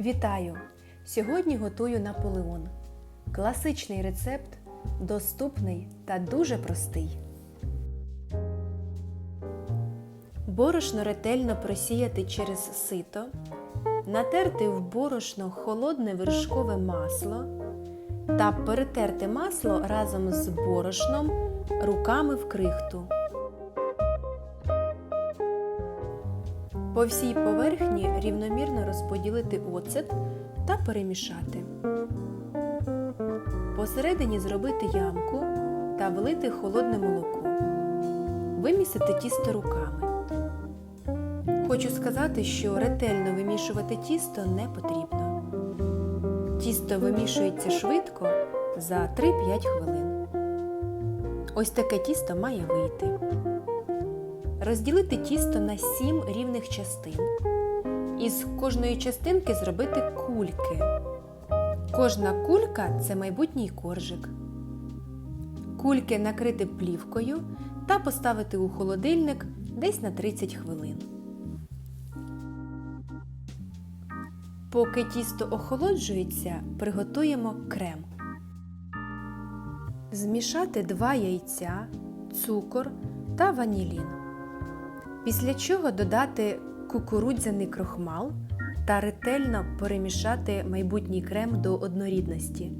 Вітаю! Сьогодні готую Наполеон. Класичний рецепт, доступний та дуже простий. Борошно ретельно просіяти через сито, натерти в борошно холодне вершкове масло та перетерти масло разом з борошном руками в крихту. По всій поверхні рівномірно розподілити оцет та перемішати. Посередині зробити ямку та влити холодне молоко. Вимісити тісто руками. Хочу сказати, що ретельно вимішувати тісто не потрібно. Тісто вимішується швидко за 3-5 хвилин. Ось таке тісто має вийти. Розділити тісто на 7 рівних частин. Із кожної частинки зробити кульки. Кожна кулька це майбутній коржик. Кульки накрити плівкою та поставити у холодильник десь на 30 хвилин. Поки тісто охолоджується, приготуємо крем. Змішати 2 яйця, цукор та ванілін. Після чого додати кукурудзяний крохмал та ретельно перемішати майбутній крем до однорідності,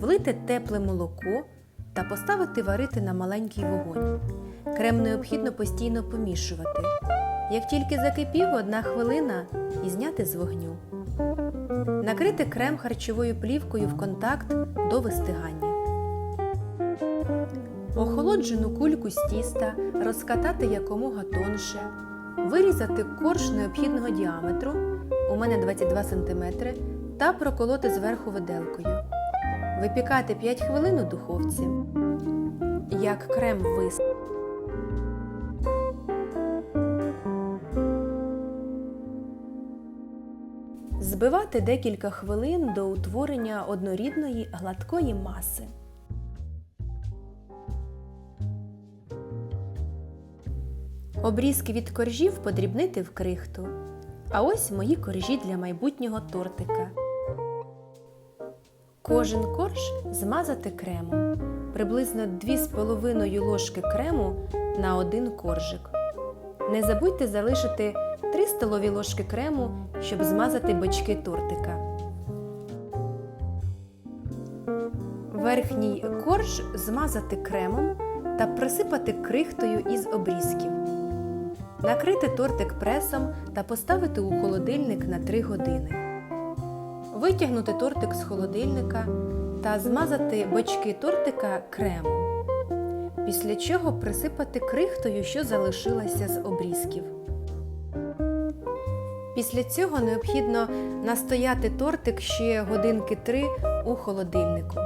влити тепле молоко та поставити варити на маленький вогонь. Крем необхідно постійно помішувати. Як тільки закипів, одна хвилина і зняти з вогню. Накрити крем харчовою плівкою в контакт до вистигання. Охолоджену кульку з тіста розкатати якомога тонше, вирізати корж необхідного діаметру, у мене 22 см, та проколоти зверху виделкою. Випікати 5 хвилин у духовці. Як крем вис. Збивати декілька хвилин до утворення однорідної гладкої маси. Обрізки від коржів подрібнити в крихту. А ось мої коржі для майбутнього тортика. Кожен корж змазати кремом. Приблизно 2,5 ложки крему на один коржик. Не забудьте залишити 3 столові ложки крему, щоб змазати бочки тортика. Верхній корж змазати кремом та присипати крихтою із обрізків. Накрити тортик пресом та поставити у холодильник на 3 години. Витягнути тортик з холодильника та змазати бочки тортика кремом. Після чого присипати крихтою, що залишилася з обрізків. Після цього необхідно настояти тортик ще годинки 3 у холодильнику.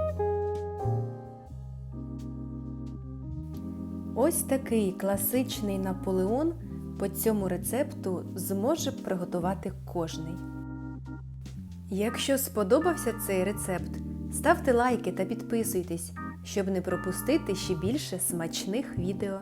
Ось такий класичний Наполеон по цьому рецепту зможе приготувати кожний. Якщо сподобався цей рецепт, ставте лайки та підписуйтесь, щоб не пропустити ще більше смачних відео.